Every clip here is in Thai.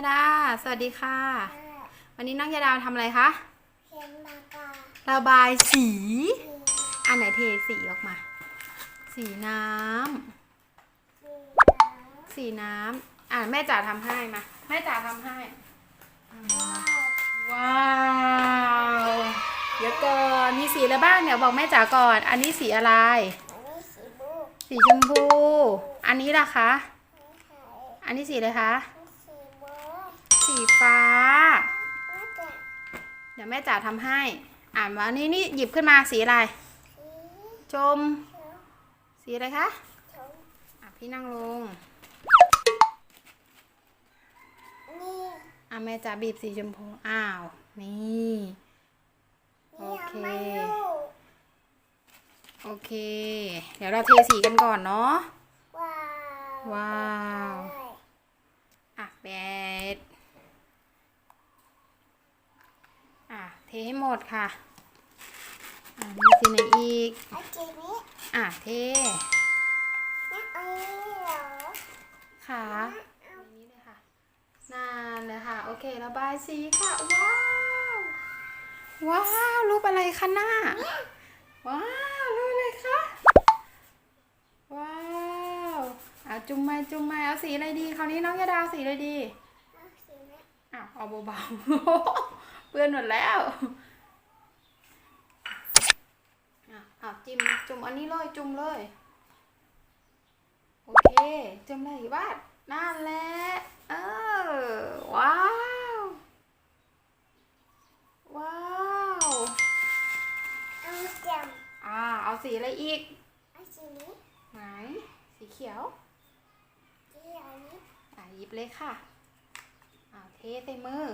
าดา สวัสดีค่ะ วันนี้น้องยาดาทำอะไรคะเขียนปากการะบายสีสี อันไหนเทสีออกมา สีน้ำ สีน้สีน้ำอะแม่จ๋าทำให้มา แม่จ๋าทำให้ำว้าวว้าว เดี๋ยวก่อน มีสีอะไรบ้างเนี่ยบอกแม่จ๋าก่อน อันนี้สีอะไรอันนี้สีบูสีชมพู อันนี้ล่ะคะไม่ใช่อันนี้สีอะไรคะสีบู สีฟ้าก็จะเดี๋ยวแม่จ๋าทำให้ อ่านว่านี่นี่หยิบขึ้นมาสีอะไรสีชมเขียวสีอะไรคะชมอะพี่นั่งลงนี่อะแม่จ๋าบีบสีชมพู อ้าว นี่ โอนี่เคยังไม่รู้โอเค เดี๋ยวเราเทสีกันก่อนเนาะ ว้าว ว้าว ได้ อะแบดอะเทให้หมดค่ะอะมีสีไหนอีกไอ้สีนี้อะเทเนี่ยอันนี้เหรอค่ะนี่เลยค่ะนานเลยค่ะ โอเคระบายสีค่ะ ว้าว ว้าวรูปอะไรคะหน้า ว้าวรูปอะไรคะ ว้าวอะจุ่มไม้จุ่มไม้เอาสีอะไรดี คราวนี้น้องยาดาเอาสีอะไรดี เอาสีนี้อะเอาเบาๆ เปื้อนหมดแล้ว อะเอาจิ้มจุ่มอันนี้เลยจุ่มเลย โอเคจุ่มเลยบ้านนั่นแหละเออว้าว ว้าวเอาจังอ่าเอาสีอะไรอีกเอาสีนี้ไหนสีเขียวสีอันนี้อะหยิบเลยค่ะอ่าเทใส่มือ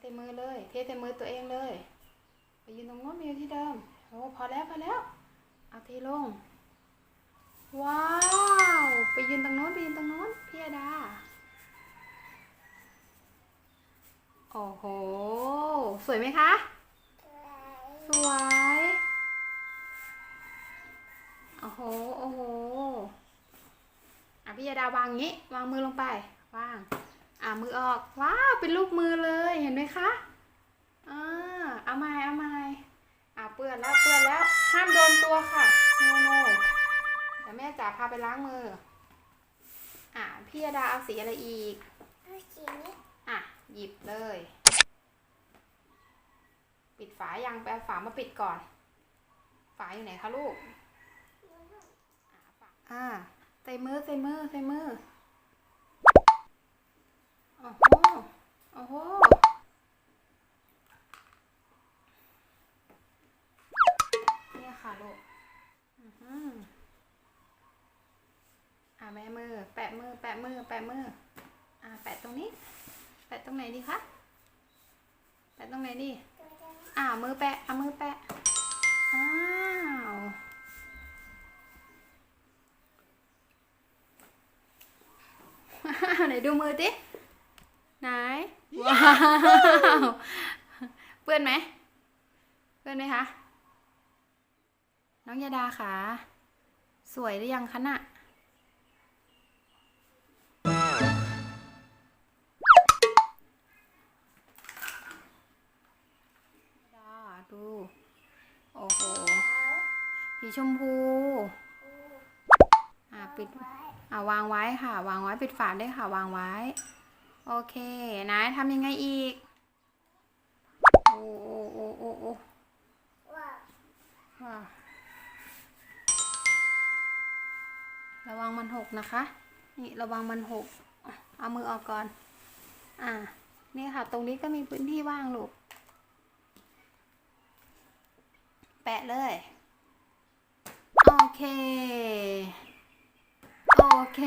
ใส่มือเลย เทใส่มือตัวเองเลย ไปยืนตรงโน้นไปยืนที่เดิมโอ้พอแล้วพอแล้วเอาเทลง ว้าว ไปยืนตรงโน้นไปยืนตรงโน้นพี่ดา โอ้โห สวยไหมคะ สวย โอ้โห โอ้โห อะพี่ยาดาวางงี้ วางมือลงไป วาง อะมือออก ว้าวเป็นรูปมือเลยเห็นไหมคะอ่าเอาไม้เอาไม้อะเปื้อนแล้วเปื้อนแล้วห้ามโดนตัวค่ะโนโนเดี๋ยวแม่จ๋าพาไปล้างมือ อะพี่ยาดาเอาสีอะไรอีกเอาสีนี้อะหยิบเลย ปิดฝายังไปเอาฝามาปิดก่อน ฝาอยู่ไหนคะลูกอะฝาอ่าใส่มือใส่มือใส่มือ โอ้โห โอ้โห เนี่ย ค่ะลูกอือหืออ่าแม่มือ แปะมือ แปะมือ แปะมือ อ่า แปะตรงนี้ แปะตรงไหนดีคะ แปะตรงไหนดีตัวเดียวอ่า มือแปะเอามือแปะ อ้าวไหนดูมือดิไหน ว้าว เปื้อนไหม เปื้อนไหมคะ น้องยาดาค่ะสวยหรือยังคะน่ะดาดู โอ้โหขาวสีชมพูอูอ่าปิดไว้อ่าวางไว้ค่ะ วางไว้ปิดฝาได้วยค่ะ วางไว้ โอเค นะทำยังไงอีก โอ้โอ้โอ้โอ้โอ้ว้า ระวังมันหกนะคะ นี่ระวังมันหก เอามือออกก่อน อ่า นี่ค่ะ ตรงนี้ก็มีพื้นที่ว่างลูก แปะเลย โอเค โอเค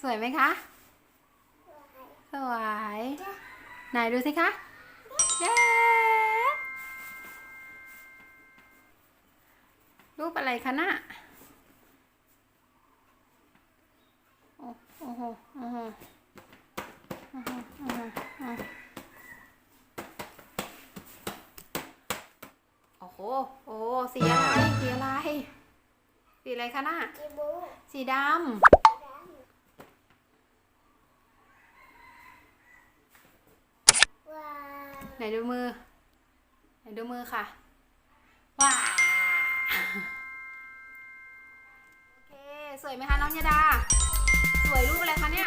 สวยไหมคะ สวย ไหนดูสิคะ เย้รูปอะไรคะน่ะอ้ โอ้โหโอ้โหโอ้โหโอ้โหโอ้โหโอ้โหโหโอ้สีอะไรสีอะไรสีอะไรคะน่ะจีบูสีดดำว้าวำไหนดูมือ ไหนดูมือค่ะ ว้าวโอเค สวยไหมคะน้องยาดา สวยรูปอะไรคะเนี่ย